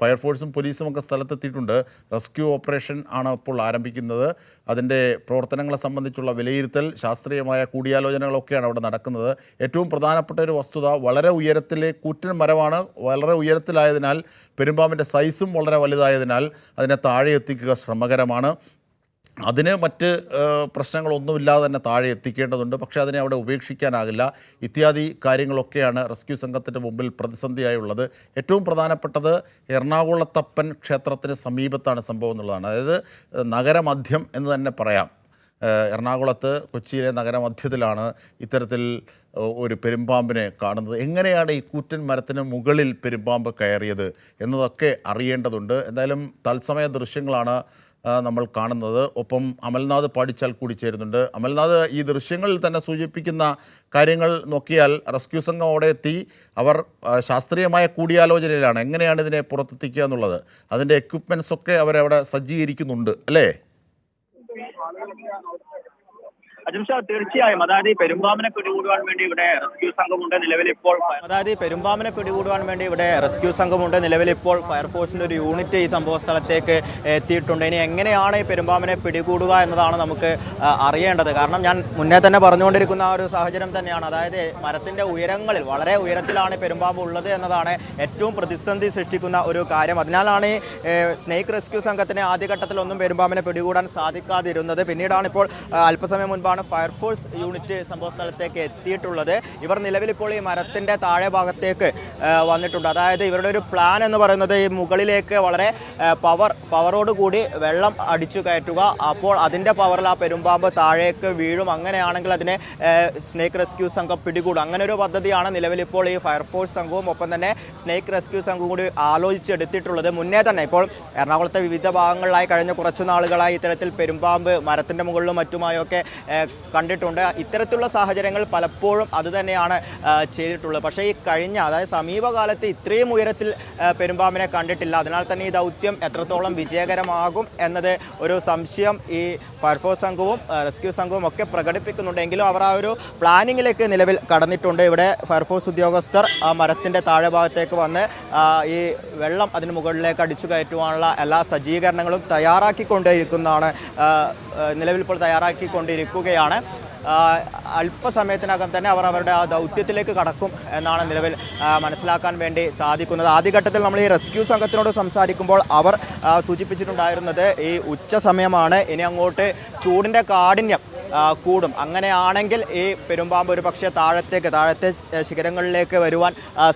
ഫയർഫോഴ്സും പോലീസും ഒക്കെ സ്ഥലത്തെത്തിയിട്ടുണ്ട്. റെസ്ക്യൂ ഓപ്പറേഷൻ ആണ് ഇപ്പോൾ ആരംഭിക്കുന്നത്. അതിന്റെ പ്രവർത്തനങ്ങളെ സംബന്ധിച്ചുള്ള വിലയിരുത്തൽ ശാസ്ത്രീയമായ കൂടിയാലോചനകളൊക്കെയാണ് അവിടെ നടക്കുന്നത്. ഏറ്റവും പ്രധാനപ്പെട്ട ഒരു വസ്തുത വളരെ ഉയരത്തിലെ കൂറ്റൻ മരമാണ്. വളരെ ഉയരത്തിലായതിനാൽ പെരുമ്പാമ്പിന്റെ സൈസും വളരെ വലുതായതിനാൽ അതിനെ താഴെ എത്തിക്കുക ശ്രമകരമാണ്. അതിന് മറ്റ് പ്രശ്നങ്ങളൊന്നുമില്ലാതെ തന്നെ താഴെ എത്തിക്കേണ്ടതുണ്ട്. പക്ഷേ അതിനെ അവിടെ ഉപേക്ഷിക്കാനാകില്ല. ഇത്യാദി കാര്യങ്ങളൊക്കെയാണ് റെസ്ക്യൂ സംഘത്തിന്റെ മുമ്പിൽ പ്രതിസന്ധിയായുള്ളത്. ഏറ്റവും പ്രധാനപ്പെട്ടത് എറണാകുളത്തപ്പൻ ക്ഷേത്രത്തിന് സമീപത്താണ് സംഭവം എന്നുള്ളതാണ്. അതായത് നഗരമധ്യം എന്ന് തന്നെ പറയാം. എറണാകുളത്ത് കൊച്ചിയിലെ നഗരമധ്യത്തിലാണ് ഇത്തരത്തിൽ ഒരു പെരുമ്പാമ്പിനെ കാണുന്നത്. എങ്ങനെയാണ് ഈ കൂറ്റൻ മരത്തിന് മുകളിൽ പെരുമ്പാമ്പ് കയറിയത് എന്നതൊക്കെ അറിയേണ്ടതുണ്ട്. എന്തായാലും തത്സമയ ദൃശ്യങ്ങളാണ് നമ്മൾ കാണുന്നത്. ഒപ്പം അമൽനാഥ് പാടിച്ചാൽ കൂടി ചേരുന്നുണ്ട്. അമൽനാഥ് ഈ ദൃശ്യങ്ങളിൽ തന്നെ സൂചിപ്പിക്കുന്ന കാര്യങ്ങൾ നോക്കിയാൽ റെസ്ക്യൂ സംഘം അവിടെ എത്തി. അവർ ശാസ്ത്രീയമായ കൂടിയാലോചനയിലാണ്. എങ്ങനെയാണ് ഇതിനെ പുറത്തെത്തിക്കുക എന്നുള്ളത്? അതിന്റെ എക്യുപ്മെൻസ് ഒക്കെ അവരവിടെ സജ്ജീകരിക്കുന്നുണ്ട്. അല്ലേ? അജിംഷാ തീർച്ചയായും. അതായത് ഈ പെരുമ്പാമ്പിനെ പിടികൂടുവാൻ വേണ്ടി ഇവിടെ റെസ്ക്യൂ സംഘമുണ്ട് നിലവിൽ ഇപ്പോൾ അതായത് ഈ പെരുമ്പാമ്പിനെ പിടികൂടുവാൻ വേണ്ടി ഇവിടെ റെസ്ക്യൂ സംഘമുണ്ട് നിലവിൽ ഇപ്പോൾ ഫയർഫോഴ്സിന്റെ ഒരു യൂണിറ്റ് ഈ സംഭവ സ്ഥലത്തേക്ക് എത്തിയിട്ടുണ്ട്. ഇനി എങ്ങനെയാണ് ഈ പെരുമ്പാമ്പിനെ പിടികൂടുക എന്നതാണ് നമുക്ക് അറിയേണ്ടത്. കാരണം ഞാൻ മുന്നേ തന്നെ പറഞ്ഞുകൊണ്ടിരിക്കുന്ന ആ ഒരു സാഹചര്യം തന്നെയാണ്. അതായത് മരത്തിന്റെ ഉയരങ്ങളിൽ വളരെ ഉയരത്തിലാണ് പെരുമ്പാമ്പ് ഉള്ളത് എന്നതാണ് ഏറ്റവും പ്രതിസന്ധി സൃഷ്ടിക്കുന്ന ഒരു കാര്യം. അതിനാലാണ് ഈ സ്നേക്ക് റെസ്ക്യൂ സംഘത്തിന് ആദ്യഘട്ടത്തിലൊന്നും പെരുമ്പാമ്പിനെ പിടികൂടാൻ സാധിക്കാതിരുന്നത്. പിന്നീടാണ് ഇപ്പോൾ അല്പസമയം മുൻപാണ് ഫയർഫോഴ്സ് യൂണിറ്റ് സംഭവ സ്ഥലത്തേക്ക് എത്തിയിട്ടുള്ളത്. ഇവർ നിലവിലിപ്പോൾ ഈ മരത്തിന്റെ താഴെ ഭാഗത്തേക്ക് വന്നിട്ടുണ്ട്. അതായത് ഇവരുടെ ഒരു പ്ലാൻ എന്ന് പറയുന്നത് ഈ മുകളിലേക്ക് വളരെ പവർ പവറോട് കൂടി വെള്ളം അടിച്ചു കയറ്റുക. അപ്പോൾ അതിന്റെ പവറിൽ ആ പെരുമ്പാമ്പ് താഴേക്ക് വീഴും. അങ്ങനെയാണെങ്കിൽ അതിനെ സ്നേക്ക് റെസ്ക്യൂ സംഘം പിടികൂടും. അങ്ങനെ ഒരു പദ്ധതിയാണ് നിലവിലിപ്പോൾ ഈ ഫയർഫോഴ്സ് സംഘവും ഒപ്പം തന്നെ സ്നേക്ക് റെസ്ക്യൂ സംഘവും കൂടി ആലോചിച്ചെടുത്തിട്ടുള്ളത്. മുന്നേ തന്നെ ഇപ്പോൾ എറണാകുളത്തെ വിവിധ ഭാഗങ്ങളിലായി കഴിഞ്ഞ കുറച്ചു നാളുകളായി ഇത്തരത്തിൽ പെരുമ്പാമ്പ് മരത്തിന്റെ മുകളിലും മറ്റുമായൊക്കെ കണ്ടിട്ടുണ്ട്. ഇത്തരത്തിലുള്ള സാഹചര്യങ്ങൾ പലപ്പോഴും അതുതന്നെയാണ് ചെയ്തിട്ടുള്ളത്. പക്ഷേ ഈ കഴിഞ്ഞ അതായത് സമീപകാലത്ത് ഇത്രയും ഉയരത്തിൽ പെരുമ്പാമ്പിനെ കണ്ടിട്ടില്ല. അതിനാൽ തന്നെ ഈ ദൗത്യം എത്രത്തോളം വിജയകരമാകും എന്നത് ഒരു സംശയം ഈ ഫയർഫോഴ്സ് സംഘവും റെസ്ക്യൂ സംഘവും ഒക്കെ പ്രകടിപ്പിക്കുന്നുണ്ടെങ്കിലും അവർ ആ ഒരു പ്ലാനിങ്ങിലേക്ക് നിലവിൽ കടന്നിട്ടുണ്ട്. ഇവിടെ ഫയർഫോഴ്സ് ഉദ്യോഗസ്ഥർ ആ മരത്തിന്റെ താഴെ ഭാഗത്തേക്ക് വന്ന് ഈ വെള്ളം അതിന് മുകളിലേക്ക് അടിച്ചു കയറ്റുവാനുള്ള എല്ലാ സജ്ജീകരണങ്ങളും തയ്യാറാക്കിക്കൊണ്ടിരിക്കുന്നതാണ് നിലവിൽ ഇപ്പോൾ തയ്യാറാക്കിക്കൊണ്ടിരിക്കുകയാണ്. ആ, അല്പസമയത്തിനകം തന്നെ അവർ അവരുടെ ആ ദൗത്യത്തിലേക്ക് കടക്കും എന്നാണ് നിലവിൽ മനസ്സിലാക്കാൻ വേണ്ടി സാധിക്കുന്നത്. ആദ്യഘട്ടത്തിൽ നമ്മൾ ഈ റെസ്ക്യൂ സംഘത്തിനോട് സംസാരിക്കുമ്പോൾ അവർ സൂചിപ്പിച്ചിട്ടുണ്ടായിരുന്നത് ഈ ഉച്ച സമയമാണ്. ഇനി അങ്ങോട്ട് ചൂടിന്റെ കാഠിന്യം കൂടും. അങ്ങനെയാണെങ്കിൽ ഈ പെരുമ്പാമ്പ് ഒരു പക്ഷേ താഴത്തേക്ക് താഴത്തെ ശിഖരങ്ങളിലേക്ക് വരുവാൻ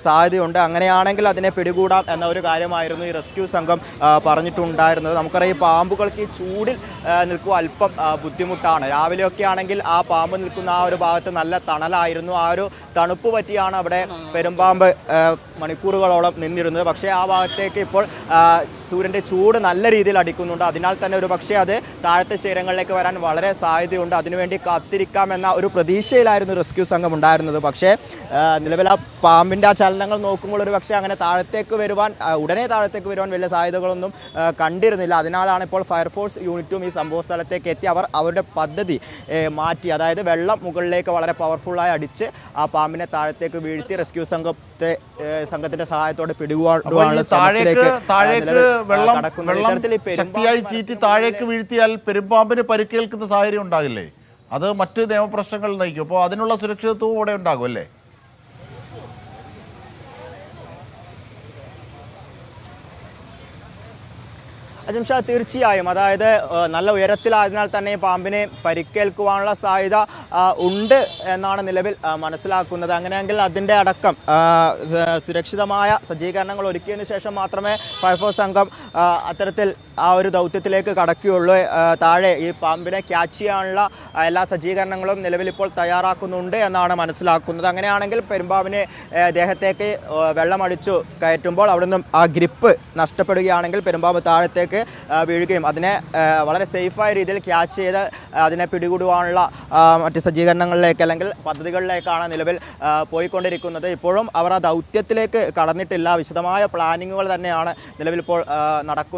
സാധ്യതയുണ്ട്. അങ്ങനെയാണെങ്കിൽ അതിനെ പിടികൂടാം എന്ന ഒരു കാര്യമായിരുന്നു ഈ റെസ്ക്യൂ സംഘം പറഞ്ഞിട്ടുണ്ടായിരുന്നത്. നമുക്കറിയാം ഈ പാമ്പുകൾക്ക് ഈ ചൂടിൽ നിൽക്കുക അല്പം ബുദ്ധിമുട്ടാണ്. രാവിലെയൊക്കെ ആണെങ്കിൽ ആ പാമ്പ് നിൽക്കുന്ന ആ ഒരു ഭാഗത്ത് നല്ല തണലായിരുന്നു. ആ ഒരു തണുപ്പ് പറ്റിയാണ് അവിടെ പെരുമ്പാമ്പ് മണിക്കൂറുകളോളം നിന്നിരുന്നത്. പക്ഷേ ആ ഭാഗത്തേക്ക് ഇപ്പോൾ സൂര്യന്റെ ചൂട് നല്ല രീതിയിൽ അടിക്കുന്നുണ്ട്. അതിനാൽ തന്നെ ഒരു പക്ഷേ അത് താഴത്തെ ശിഖരങ്ങളിലേക്ക് വരാൻ വളരെ സാധ്യതയുണ്ട്. അതിനുവേണ്ടി കാത്തിരിക്കാമെന്ന ഒരു പ്രതീക്ഷയിലായിരുന്നു റെസ്ക്യൂ സംഘം ഉണ്ടായിരുന്നത്. പക്ഷേ നിലവിൽ ആ പാമ്പിന്റെ ആ ചലനങ്ങൾ നോക്കുമ്പോൾ ഒരു പക്ഷേ അങ്ങനെ താഴത്തേക്ക് വരുവാൻ ഉടനെ താഴത്തേക്ക് വരുവാൻ വലിയ സാധ്യതകളൊന്നും കണ്ടിരുന്നില്ല. അതിനാലാണ് ഇപ്പോൾ ഫയർഫോഴ്സ് യൂണിറ്റും ഈ സംഭവ സ്ഥലത്തേക്ക് എത്തി അവർ അവരുടെ പദ്ധതി മാറ്റി. അതായത് വെള്ളം മുകളിലേക്ക് വളരെ പവർഫുള്ളായി അടിച്ച് ആ പാമ്പിനെ താഴത്തേക്ക് വീഴ്ത്തി റെസ്ക്യൂ സംഘത്തെ സംഘത്തിന്റെ സഹായത്തോടെ പിടികൂടാനുള്ള വെള്ളം ശക്തിയായി ചീറ്റി താഴേക്ക് വീഴ്ത്തിയാൽ പെരുമ്പാമ്പിന് പരിക്കേൽക്കുന്ന സാഹചര്യം ഉണ്ടാകില്ലേ? അത് മറ്റ് നിയമപ്രശ്നങ്ങൾ നയിക്കും. അപ്പോൾ അതിനുള്ള സുരക്ഷിതത്വവും അവിടെ ഉണ്ടാകും അല്ലേ? അജംഷാ തീർച്ചയായും. അതായത് നല്ല ഉയരത്തിലായതിനാൽ തന്നെ പാമ്പിനെ പരിക്കേൽക്കുവാനുള്ള സാധ്യത ഉണ്ട് എന്നാണ് നിലവിൽ മനസ്സിലാക്കുന്നത്. അങ്ങനെയെങ്കിൽ അതിന്റെ അടക്കം സുരക്ഷിതമായ സജ്ജീകരണങ്ങൾ ഒരുക്കിയതിന് ശേഷം മാത്രമേ ഫയർഫോഴ്സ് സംഘം അത്തരത്തിൽ ആ ഒരു ദൗത്യത്തിലേക്ക് കടക്കുകയുള്ളൂ. താഴെ ഈ പാമ്പിനെ ക്യാച്ച് ചെയ്യാനുള്ള എല്ലാ സജ്ജീകരണങ്ങളും നിലവിൽ ഇപ്പോൾ തയ്യാറാക്കുന്നുണ്ട് എന്നാണ് മനസ്സിലാക്കുന്നത്. അങ്ങനെയാണെങ്കിൽ പെരുമ്പാവിനെ ദേഹത്തേക്ക് വെള്ളമടിച്ചു കയറ്റുമ്പോൾ അവിടുന്ന് ആ ഗ്രിപ്പ് നഷ്ടപ്പെടുകയാണെങ്കിൽ പെരുമ്പാമ്പ് താഴത്തേക്ക് വീഴുകയും അതിനെ വളരെ സേഫായ രീതിയിൽ ക്യാച്ച് ചെയ്ത് അതിനെ പിടികൂടുവാനുള്ള ആ, മറ്റ് സജ്ജീകരണങ്ങളിലേക്ക് അല്ലെങ്കിൽ പദ്ധതികളിലേക്കാണ് നിലവിൽ പോയിക്കൊണ്ടിരിക്കുന്നത്. ഇപ്പോഴും അവർ ആ ദൗത്യത്തിലേക്ക് കടന്നിട്ടില്ല. വിശദമായ പ്ലാനിങ്ങുകൾ തന്നെയാണ് ആ, നടക്കുന്നത്.